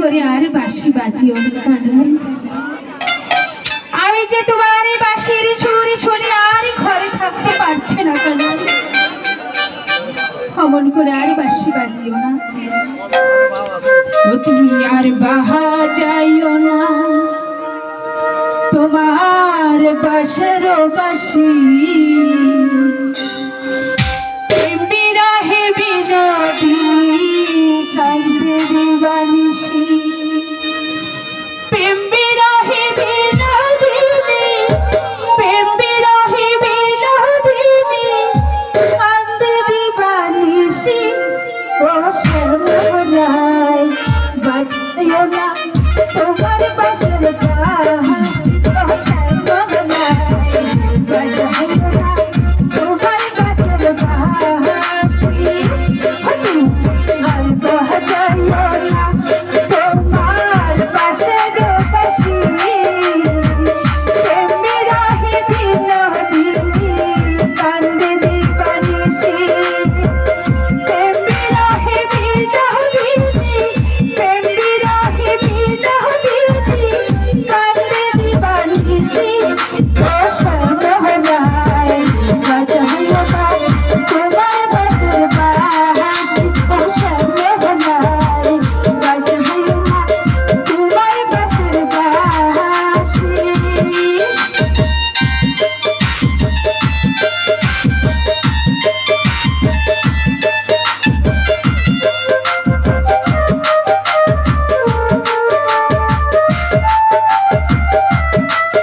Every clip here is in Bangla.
করে আর বাঁশি বাজিও আমি যে তোমার এই বাঁশির সুর শুনে আর ঘরে থাকতে পারছি না কানাই অমন করে আর বাঁশি বাজিও তুমি আর বাহা যাইও না। তোমার বাসের বাসি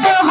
Thank.